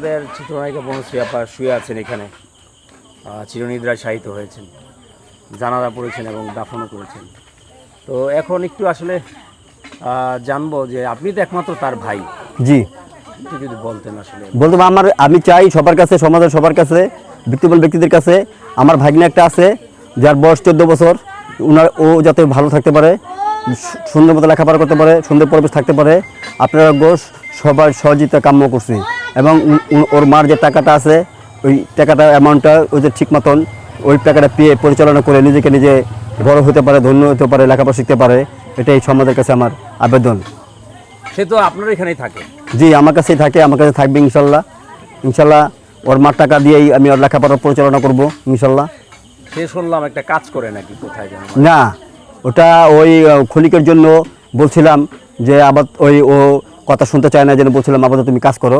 আমাদের চিত্রনায়িকা বনশ্রী আপা শুয়ে আছেন এখানে। চিরনিদ্রায় শায়িত হয়েছেন। জানাজা পড়েছেন এবং দাফনও করেছেন। তো এখন একটু আসলে জানব যে আপনি তো একমাত্র তার ভাই। জি। যদি বলতেন আসলে। বলতে আমার আমি চাই সবার কাছে সমাজের সবার কাছে ব্যক্তিবল ব্যক্তিদের কাছে আমার ভাগ্নে একটা আছে যার বয়স চোদ্দ বছর। উনার ও যাতে ভালো থাকতে পারে সুন্দর মতো লেখাপড়া করতে পারে সুন্দর পরিবেশ থাকতে পারে। আপনারা গোস সবার সহযোগিতা কাম্য করছি। এবং ওর মার যে টাকাটা আছে ওই টাকাটা অ্যামাউন্টটা ওই যে ঠিক মতন ওই টাকাটা পেয়ে পরিচালনা করে নিজেকে নিজে বড় হতে পারে ধন্য হতে পারে লেখাপড়া শিখতে পারে এটাই সমাজের কাছে আমার আবেদন। সে তো আপনার এখানেই থাকে। জি আমার কাছেই থাকে আমার কাছে থাকবে ইনশাল্লাহ। ইনশাল্লাহ ওর মার টাকা দিয়েই আমি ওর লেখাপড়া পরিচালনা করব ইনশাল্লাহ। সে শুনলাম একটা কাজ করে নাকি কোথায় যেন। না ওটা ওই ক্ষণিকের জন্য বলছিলাম যে আবার ওই ও কথা শুনতে চায় না যেন বলছিলাম আপাতত তুমি কাজ করো।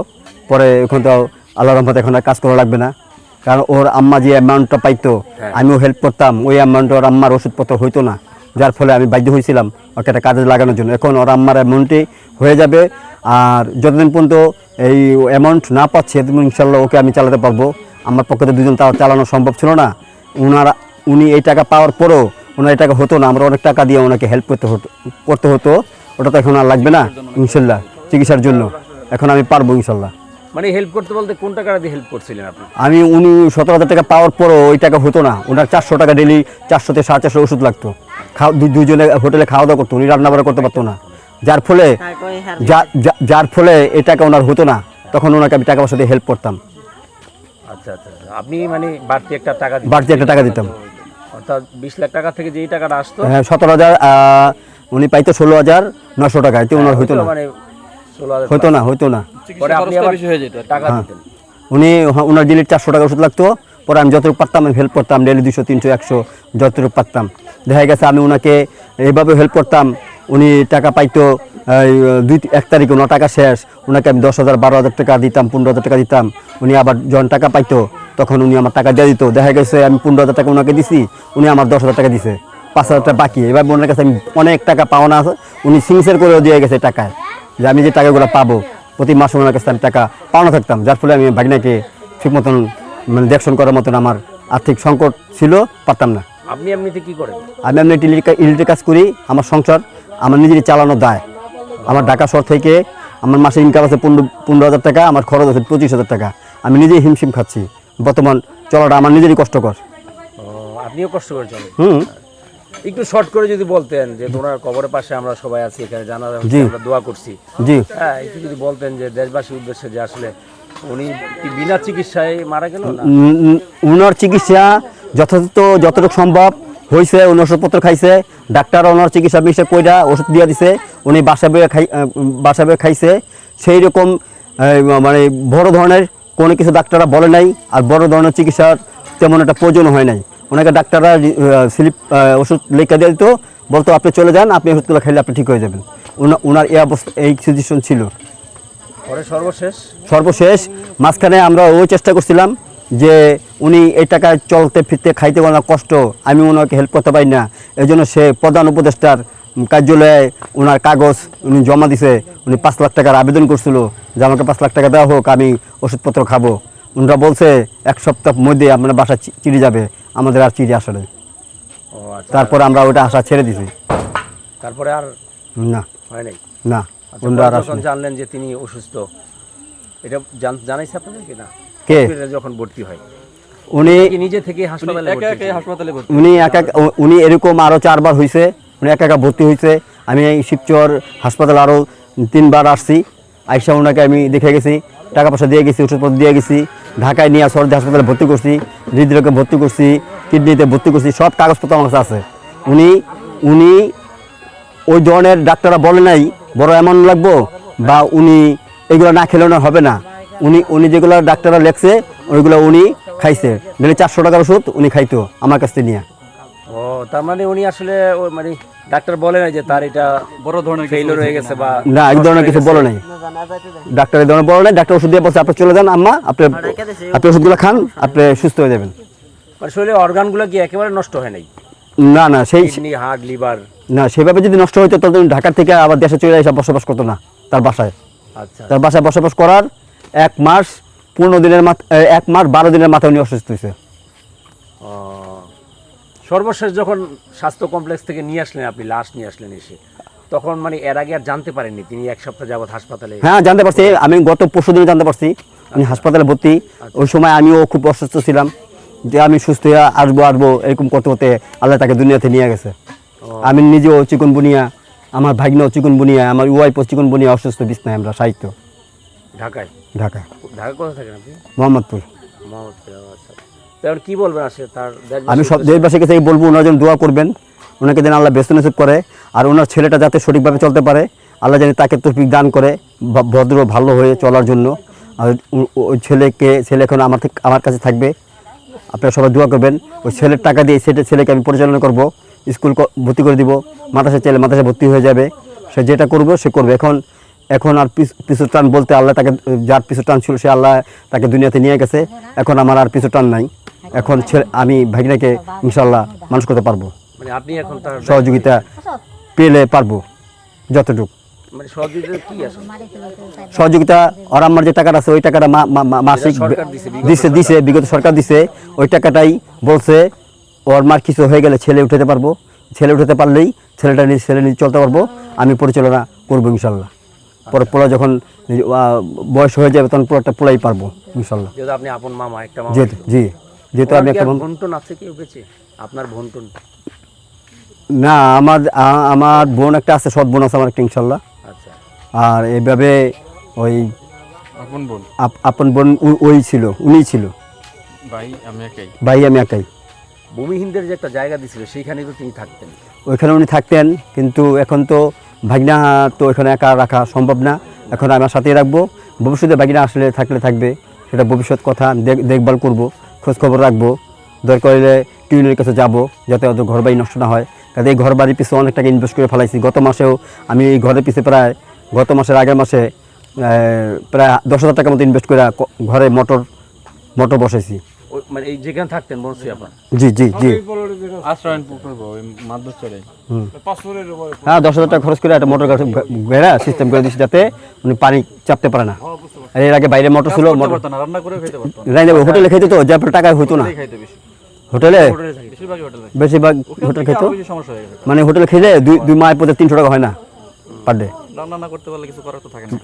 পরে ওখান তো আল্লাহ রহমত এখন আর কাজ করা লাগবে না। কারণ ওর আম্মা যে অ্যামাউন্টটা পাইতো হ্যাঁ। আমিও হেল্প করতাম। ওই অ্যামাউন্ট ওর আম্মার ওষুধপত্র হইতো না। যার ফলে আমি বাধ্য হয়েছিলাম ওকে একটা কাজে লাগানোর জন্য। এখন ওর আম্মার অ্যামাউন্টে হয়ে যাবে। আর যতদিন পর্যন্ত এই অ্যামাউন্ট না পাচ্ছে ইনশাল্লাহ ওকে আমি চালাতে পারব। আমার পক্ষে তো দুজন তাও চালানো সম্ভব ছিল না। উনারা উনি এই টাকা পাওয়ার পরও ওনার এই টাকা হতো না। আমরা অনেক টাকা দিয়ে ওনাকে হেল্প করতে হতো করতে হতো। ওটা তো এখন আর লাগবে না ইনশাল্লাহ চিকিৎসার জন্য। এখন আমি পারব ইনশাল্লাহ। মানে হেল্প করতে বলতে কোন টাকাটা দিয়ে হেল্প করছিলেন আপনি? আমি উনি সতেরো হাজার টাকা পাওয়ার পরও ওই টাকা হতো না। ওনার চারশো টাকা ডেলি চারশো থেকে সাড়ে চারশো ওষুধ লাগতো। খাওয়া দুজনে হোটেলে খাওয়া দাওয়া করতো উনি রান্না বান্না করতে পারতো না। যার ফলে যার ফলে এই টাকা ওনার হতো না তখন ওনাকে আমি টাকা পয়সা দিয়ে হেল্প করতাম। আচ্ছা আচ্ছা আচ্ছা। আপনি মানে বাড়তি একটা টাকা বাড়তি একটা টাকা দিতাম। অর্থাৎ বিশ লাখ টাকা থেকে যেই টাকাটা আসতো হ্যাঁ সতেরো হাজার উনি পাইতো ষোলো হাজার নশো টাকা এতে ওনার হতো না। মানে হতো না হতো না। পরে আপনি আবার টাকা হ্যাঁ। দিতেন। উনি ওনার ডেলি চারশো টাকা ওষুধ লাগতো পরে আমি যতটুকু পারতাম আমি হেল্প করতাম ডেলি দুশো তিনশো একশো যতটুকু পারতাম। দেখা গেছে আমি ওনাকে এইভাবে হেল্প করতাম উনি টাকা পাইতো দুই এক তারিখে ওনার টাকা শেষ ওনাকে আমি দশ হাজার বারো হাজার টাকা দিতাম পনেরো হাজার টাকা দিতাম। উনি আবার যখন টাকা পাইতো তখন উনি আমার টাকা দিয়ে দিত। দেখা গেছে আমি পনেরো হাজার টাকা ওনাকে দিছি উনি আমার দশ হাজার টাকা দিছে। পাঁচ হাজার টাকা বাকি। এবার ওনার কাছে আমি অনেক টাকা পাওনা আছে উনি সিংসের করেও দিয়ে গেছে টাকায় যে আমি যে টাকাগুলো পাবো প্রতি মাসে ওনার কাছে আমি টাকা পাওনা থাকতাম যার ফলে আমি ভাগনাকে ঠিক মতন মানে দেখশন করার মতন আমার আর্থিক সংকট ছিল পারতাম না। আপনি এমনিতে কি করেন? আমি এমনি ইলেকট্রিক কাজ করি আমার সংসার আমার নিজেরই চালানো দায়। আমার ঢাকা শহর থেকে আমার মাসে ইনকাম আছে পনেরো পনেরো হাজার টাকা আমার খরচ আছে পঁচিশ হাজার টাকা। আমি নিজেই হিমশিম খাচ্ছি। বর্তমান চলাটা আমার নিজেরই কষ্টকর। আপনিও কষ্ট করে চলেন। হুম। একটু শর্ট করে যদি বলতেন যে তোমার কবরের পাশে আমরা সবাই আছি এখানে জানা আমরা দোয়া করছি। জি। হ্যাঁ একটু যদি বলতেন যে দেশবাসীর উদ্দেশ্যে যে আসলে উনি কি বিনা চিকিৎসায় মারা গেল না? উনার চিকিৎসা যথাযথ যতটুকু সম্ভব হয়েছে উনি ওষুধপত্র খাইছে ডাক্তার ওনার চিকিৎসা বিষয়ে কইরা ওষুধ দিয়ে দিছে উনি বাসা বয়ে খাই বাসা বয়ে খাইছে। সেই রকম মানে বড় ধরনের কোনো কিছু ডাক্তাররা বলে নাই আর বড় ধরনের চিকিৎসার তেমন একটা প্রয়োজন হয় নাই। ওনাকে ডাক্তাররা স্লিপ ওষুধ লেখা দিয়ে দিত বলতো আপনি চলে যান আপনি ওষুধগুলো খাইলে আপনি ঠিক হয়ে যাবেন। ওনার এই অবস্থা এই সিচুয়েশন ছিল। সর্বশেষ? সর্বশেষ মাঝখানে আমরা ওই চেষ্টা করছিলাম যে উনি এই টাকায় চলতে ফিরতে খাইতে পারে কষ্ট আমি ওনাকে হেল্প করতে পারি না। এই জন্য সে প্রধান উপদেষ্টার কার্যালয়ে ওনার কাগজ উনি জমা দিছে। উনি পাঁচ লাখ টাকার আবেদন করছিল যে আমাকে পাঁচ লাখ টাকা দেওয়া হোক আমি ওষুধপত্র খাব। ওনারা বলছে এক সপ্তাহ মধ্যে আপনার বাসা চিড়ে যাবে আমাদের আর চিড়ে আসলে আচ্ছা। তারপরে আমরা ওটা আশা ছেড়ে দিছি। তারপরে আর না। হয় নাই? না আচ্ছা, ওনারা আর যখন জানলেন যে তিনি অসুস্থ। এটা জান- জানাইছে আপনাদের কি না? কে? যখন ভর্তি হয়। উনি নিজে থেকে হাসপাতালে ভর্তি হয়েছিলেন? উনি এক এক উ- উনি এরকম আরও চারবার হয়েছে উনি একা একা ভর্তি হয়েছে আমি এই শিবচর হাসপাতালে আরও তিনবার আসছি। আইসা ওনাকে আমি দেখে গেছি টাকা পয়সা দিয়ে গেছি ওষুধপত্র দিয়ে গেছি। ঢাকায় নিয়ে সরদি হাসপাতালে ভর্তি করছি, হৃদরোগে ভর্তি করছি, কিডনিতে ভর্তি করছি, সব কাগজপত্র আমার কাছে আছে। উনি উনি ওই ধরনের ডাক্তাররা বলে নাই, বড় এমন লাগবো বা উনি এগুলো না খেলে না হবে না। উনি উনি যেগুলো ডাক্তাররা লেখছে, ওইগুলো উনি খাইছে। ডেলি চারশো টাকার ওষুধ উনি খাইতো আমার কাছ থেকে নিয়ে। ও তার মানে উনি আসলে মানে ডাক্তার বলে না যে তার এটা বড় ধরনের ফেইলিওর হয়ে গেছে বা না এক ধরনের কিছু বলে নাই। ডাক্তার এই ধরনের বলে নাই ডাক্তার ওষুধ দিয়ে বলছে আপনি চলে যান আম্মা আপনি আপনি ওষুধগুলো খান আপনি সুস্থ হয়ে যাবেন। মানে শরীরের অর্গানগুলো কি একেবারে নষ্ট হয় নাই? না না সেই কিডনি হার্ট লিভার? না সেভাবে যদি নষ্ট হইতো তাহলে ঢাকা থেকে আবার দেশে চলে এসে বসবাস করতো না তার বাসায়। আচ্ছা। তার বাসায় বসবাস করার এক মাস পনেরো দিনের মাথা এক মাস বারো দিনের মাথায় উনি অসুস্থ হয়েছে। ও, সর্বশেষ যখন স্বাস্থ্য কমপ্লেক্স থেকে নিয়ে আসলেন আপনি লাশ নিয়ে আসলেন এসে তখন মানে এর আগে আর জানতে পারেননি তিনি এক সপ্তাহ যাবৎ হাসপাতালে? হ্যাঁ জানতে পারছি। আমি গত পরশু দিনে জানতে পারছি। আমি হাসপাতালে ভর্তি। ওই সময় আমিও খুব অসুস্থ ছিলাম। যে আমি সুস্থ হয়ে আসব আসব এরকম করতে করতে আল্লাহ তাকে দুনিয়াতে নিয়ে গেছে। আমি নিজেও চিকন বুনিয়া আমার ভাগ্নেও চিকন বুনিয়া আমার ওয়াইফও চিকন বুনিয়া অসুস্থ বিছনায় আমরা সাহিত্য। ঢাকায়? ঢাকা ঢাকা কোথায় থাকেন আপনি? মোহাম্মদপুর। মোহাম্মদপুরে, আচ্ছা তো এখন কি বলবেন আসলে তার আমি সব? দেশবাসীর কাছে বলব ওনার জন্য দোয়া করবেন ওনাকে যেন আল্লাহ ব্যস্ত নসিব করে আর ওনার ছেলেটা যাতে সঠিকভাবে চলতে পারে আল্লাহ যেন তাকে তৌফিক দান করে ভদ্র ভালো হয়ে চলার জন্য। আর ওই ছেলেকে ছেলে এখন আমার থেকে- আমার কাছে থাকবে। আপনারা সবাই দোয়া করবেন। ওই ছেলের টাকা দিয়ে সেটা ছেলেকে আমি পরিচালনা করব স্কুল ভর্তি করে দিব মাদ্রাসা ছেলে মাদ্রাসা ভর্তি হয়ে যাবে। সে যেটা করবে সে করবে। এখন এখন আর পিছু টান বলতে আল্লাহ তাকে যার পিছু টান ছিল সে আল্লাহ তাকে দুনিয়াতে নিয়ে গেছে। এখন আমার আর পিছু টান নাই। এখন ছেলে আমি ভাগিনাকে ইনশাল্লাহ মানুষ করতে পারব। মানে আপনি এখন তার সহযোগিতা পেলে পারব যতটুকু। মানে সহযোগিতা আর আমার যে টাকাটা আছে ওই টাকাটা মাসিক দিছে, দিছে বিগত সরকার দিছে। ওই টাকাটাই বলছে ওর মার কিছু হয়ে গেলে ছেলে উঠাতে পারব। ছেলে উঠাতে পারলেই ছেলেটা নিয়ে ছেলে নিয়ে চলতে পারব। আমি পরিচালনা করব ইনশাল্লাহ পরে পোলা যখন বয়স হয়ে যাবে তখন পুরোটা পোলাই পারব ইনশাল্লাহ আপনি আপন মামা একটা জি। যেহেতু আমি একটা ভন্টন আছে কেউ বেঁচে? আপনার ভন্টন না আমার আমার বোন একটা আছে সৎ বোন আছে আমার একটা ইনশাল্লাহ। আচ্ছা। আর এইভাবে ওই আপন বোন? আপন বোন ওই ছিল উনিই ছিল। ভাই আমি একাই। ভাই আমি একাই। ভূমিহীনদের যে একটা জায়গা দিছিল সেইখানে তো তিনি থাকতেন। ওইখানে উনি থাকতেন কিন্তু এখন তো ভাগনা তো এখানে একা রাখা সম্ভব না। এখন আমার সাথেই রাখব। ভবিষ্যতে ভাগিনা আসলে থাকলে থাকবে সেটা ভবিষ্যৎ কথা দেখ- দেখভাল করব। খোঁজ খবর রাখব। দরকার হলে টিউনের কাছে যাব, যাতে ওদের ঘর বাড়ি নষ্ট না হয়। কাজে এই ঘর বাড়ির পিছনে অনেক টাকা ইনভেস্ট করে ফেলাইছি। গত মাসেও আমি এই ঘরের পিছিয়ে প্রায়, গত মাসের আগের মাসে প্রায় দশ হাজার টাকার মতো ইনভেস্ট করে ঘরে মোটর মোটর বসাইছি। ওই মানে এই যেখানে থাকতেন বনশ্রী আপনার? জি জি জি। আশ্রয়ন প্রকল্প ওই মাধ্যম হ্যাঁ দশ হাজার টাকা খরচ করে একটা মোটর সিস্টেম করে দিচ্ছি যাতে উনি পানি চাপতে পারে না। আর এর আগে বাইরে মোটর ছিল মোটর রান্না করে খেতে পারতো হোটেলে খেতে তো যা টাকায় হইতো না। হোটেলে? বেশিরভাগ হোটেল খেতো? হয়ে মানে হোটেলে খেলে দুই দুই মাস পর্যন্ত তিনশো টাকা হয় না পার ডে রান্না না করতে পারলে কিছু করার তো থাকে না?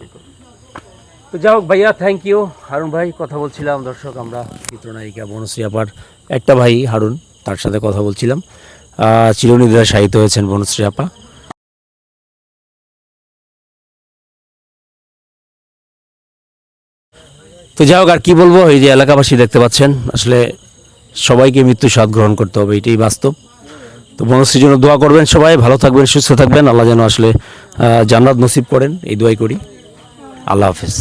তো যাই হোক ভাইয়া থ্যাংক ইউ হারুন ভাই, কথা বলছিলাম। দর্শক, আমরা চিত্রনায়িকা বনশ্রী আপার, একটা ভাই হারুন, তার সাথে কথা বলছিলাম। চিরনিদ্রা সাহিত্য হয়েছেন বনশ্রী আপা। তো যাই হোক, আর কি বলব, এই যে এলাকাবাসী দেখতে পাচ্ছেন, আসলে সবাইকে মৃত্যু স্বাদ গ্রহণ করতে হবে, এটাই বাস্তব। তো বনশ্রীর জন্য দোয়া করবেন সবাই, ভালো থাকবেন, সুস্থ থাকবেন। আল্লাহ যেন আসলে জান্নাত নসিব করেন, এই দোয়াই করি। আল্লাহ হাফেজ।